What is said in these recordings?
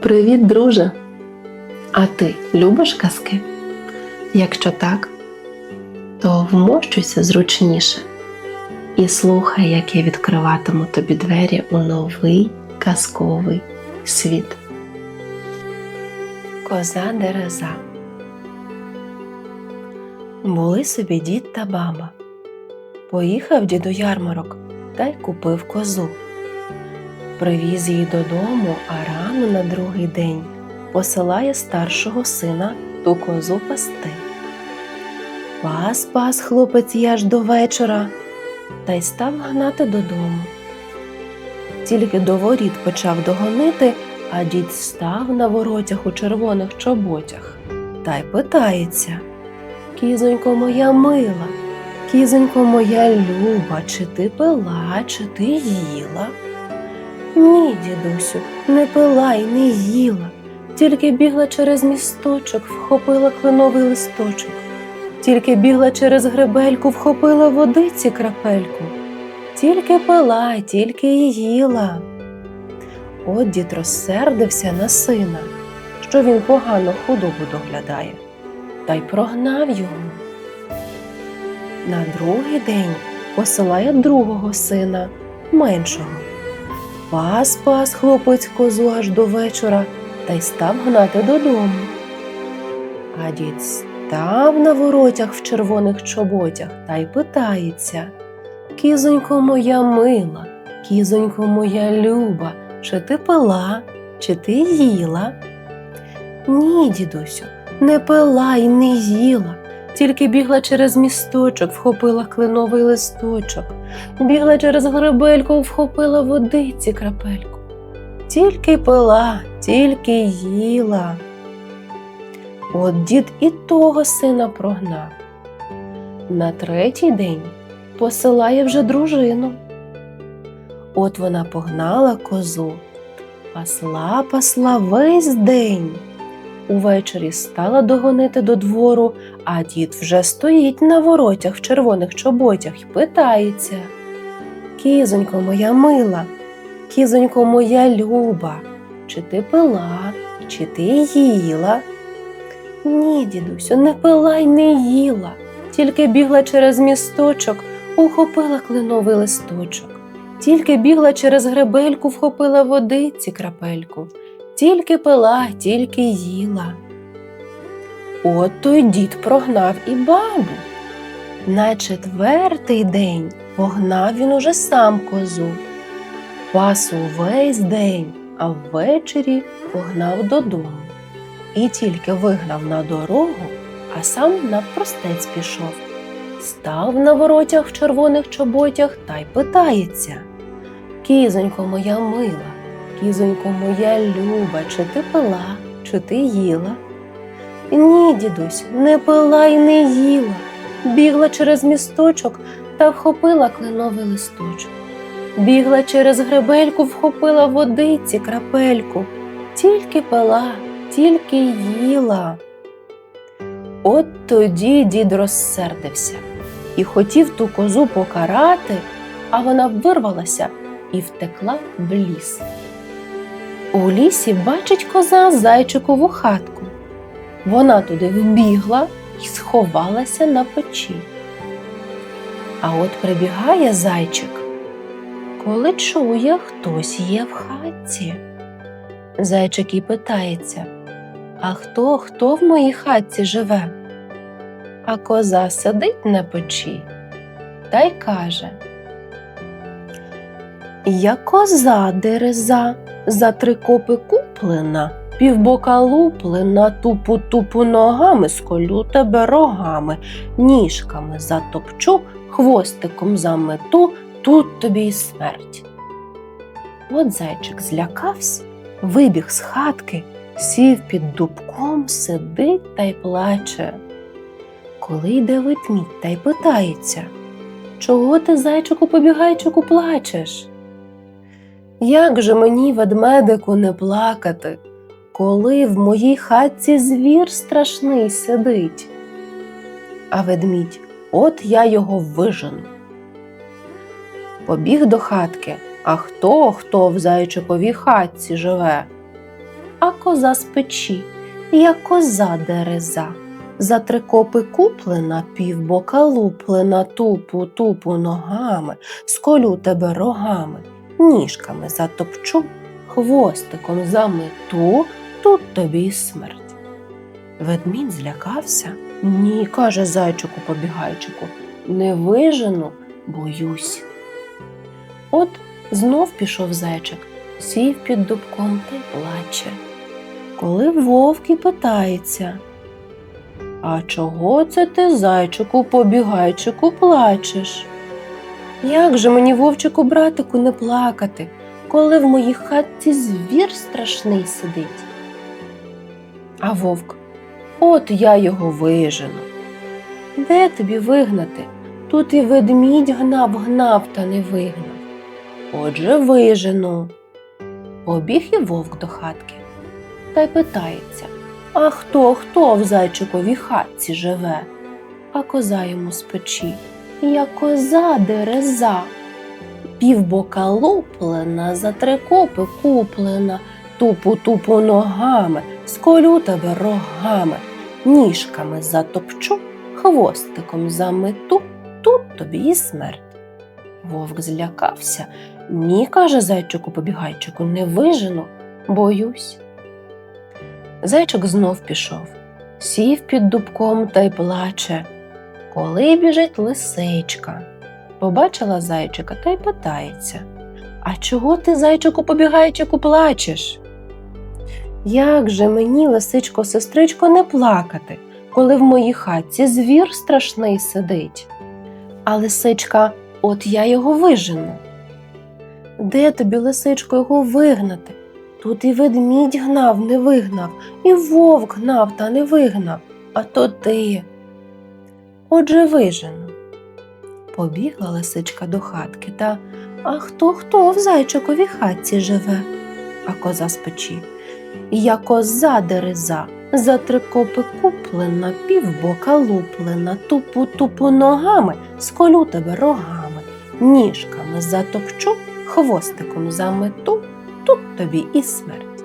Привіт, друже! А ти любиш казки? Якщо так, то вмощуйся зручніше і слухай, як я відкриватиму тобі двері у новий казковий світ. Коза дереза. Були собі дід та баба. Поїхав дід у ярмарок та й купив козу. Привіз її додому, а рано на другий день посилає старшого сина ту козу пасти. Пас пас хлопець її аж до вечора та й став гнати додому. Тільки до воріт почав догонити, а дід став на воротях у червоних чоботях та й питається Кізонько моя мила, кізонько моя люба, чи ти пила, чи ти їла? Ні, дідусю, не пила й не їла, тільки бігла через місточок, вхопила кленовий листочок, тільки бігла через гребельку, вхопила водиці крапельку, тільки пила, тільки й їла. От дід розсердився на сина, що він погано худобу доглядає, та й прогнав його. На другий день посилає другого сина, меншого. Пас пас хлопець козу аж до вечора та й став гнати додому. А дід став на воротях в червоних чоботях та й питається Кізонько моя мила, кізонько моя люба, чи ти пила, чи ти їла? Ні, дідусю, не пила й не їла, тільки бігла через місточок, вхопила кленовий листочок, бігла через гребельку, вхопила водиці крапельку. Тільки пила, тільки їла. От дід і того сина прогнав. На третій день посилає вже дружину. От вона погнала козу, пасла, пасла весь день. Увечері стала догонити до двору, а дід вже стоїть на воротях в червоних чоботях і питається Кізонько моя мила, кізонько моя люба, чи ти пила, чи ти їла? Ні, дідусю, не пила й не їла, тільки бігла через місточок, ухопила кленовий листочок, тільки бігла через гребельку, вхопила водиці крапельку тільки пила, тільки їла. От той дід прогнав і бабу. На четвертий день погнав він уже сам козу. Пас увесь день, а ввечері погнав додому. І тільки вигнав на дорогу, а сам навпростець пішов. Став на воротях в червоних чоботях та й питається Кізонько моя мила, Кізонько моя люба, чи ти пила, чи ти їла? Ні, дідусь, не пила й не їла. Бігла через місточок та вхопила кленовий листочок. Бігла через гребельку, вхопила водиці крапельку, тільки пила, тільки їла. От тоді дід розсердився і хотів ту козу покарати, а вона вирвалася і втекла в ліс. У лісі бачить коза зайчикову хатку. Вона туди вбігла і сховалася на печі. А от прибігає зайчик, коли чує, хтось є в хатці. Зайчик і питається А хто, хто в моїй хатці живе? А коза сидить на печі та й каже Я коза дереза за три копи куплена, півбока луплена, тупу тупу ногами сколю тебе рогами, ніжками затопчу, хвостиком замету, тут тобі й смерть. От зайчик злякався, вибіг з хатки, сів під дубком, сидить та й плаче. Коли йде ведмідь та й питається Чого ти, зайчику побігайчику, плачеш? Як же мені, ведмедику, не плакати, коли в моїй хатці звір страшний сидить? А ведмідь, от я його вижену. Побіг до хатки, а хто хто в зайчиковій хатці живе? а коза з печі, як коза дереза. За три копи куплена, півбока луплена, тупу, тупу ногами, сколю тебе рогами, ніжками затопчу, хвостиком замету, тут тобі й смерть. Ведмідь злякався. Ні, каже зайчику побігайчику, не вижену, боюсь. От знов пішов зайчик, сів під дубком та й плаче. Коли вовк і питається, а чого це ти, зайчику, побігайчику, плачеш? Як же мені, вовчику, братику, не плакати, коли в моїй хатці звір страшний сидить? А вовк, от я його вижену. Де тобі вигнати? Тут і ведмідь гнав, гнав та не вигнав. Отже, вижену. Побіг і вовк до хатки та й питається А хто, хто в зайчиковій хатці живе? А коза йому з печі, я коза дереза. Півбока луплена, за три копи куплена, тупу тупу ногами, сколю тебе рогами, ніжками затопчу, хвостиком замету, тут тобі і смерть. Вовк злякався. Ні, каже зайчику побігайчику, не вижену, боюсь. Зайчик знов пішов, сів під дубком та й плаче. Коли біжить лисичка. Побачила зайчика та й питається А чого ти, зайчику побігайчику, плачеш? Як же мені, лисичко, сестричко, не плакати, коли в моїй хатці звір страшний сидить? А лисичка, от я його вижену. Де тобі, лисичко, його вигнати? Тут і ведмідь гнав, не вигнав, і вовк гнав та не вигнав, а то ти. Отже, вижену. Побігла лисичка до хатки та А хто хто в зайчиковій хатці живе? А коза з печі. Я коза дереза, за три копи куплена, півбока луплена, тупу тупу ногами, сколю тебе рогами, ніжками затопчу, хвостиком замету, тут тобі і смерть.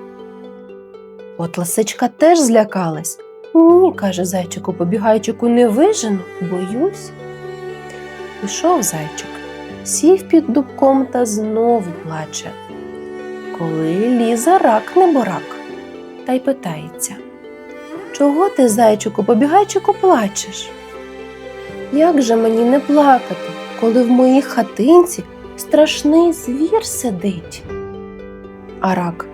От лисичка теж злякалась. Ні, каже зайчику побігайчику, не вижену, боюсь. Пішов зайчик, сів під дубком та знову плаче. Коли лізе рак неборак, та й питається Чого ти, зайчику, побігайчику, плачеш? Як же мені не плакати, коли в моїй хатинці страшний звір сидить? А рак,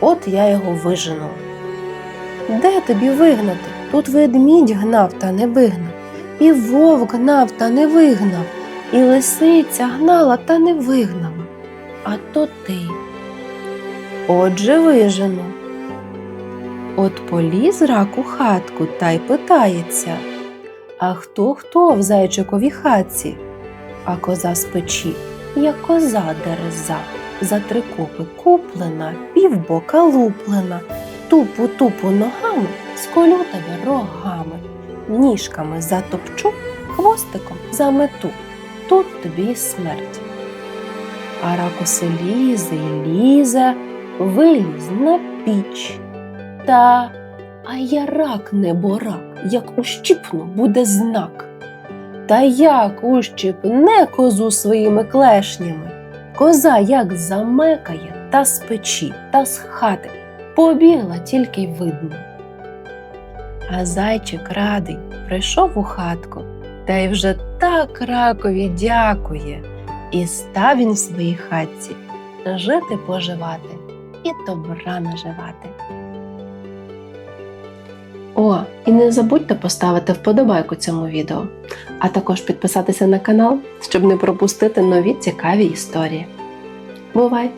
от я його вижену. Де тобі вигнати? Тут ведмідь гнав та не вигнав, і вовк гнав та не вигнав, і лисиця гнала та не вигнала. А то ти. Отже, вижену. От поліз рак у хатку та й питається А хто хто в зайчиковій хатці? А коза з печі, як коза дереза, за три копи куплена, півбока луплена, тупу тупу ногами, сколю тебе рогами, ніжками затопчу, хвостиком замету, тут тобі смерть. А рак усе лізе й лізе, виліз на піч. Та, а я рак не борак, як ущипну буде знак. Та як ущипне козу своїми клешнями, коза як замекає та з печі, та з хати, побігла тільки й видно. А зайчик радий прийшов у хатку та й вже так ракові дякує, і став він в своїй хатці жити поживати і добра наживати. О, і не забудьте поставити вподобайку цьому відео, а також підписатися на канал, щоб не пропустити нові цікаві історії. Бувай!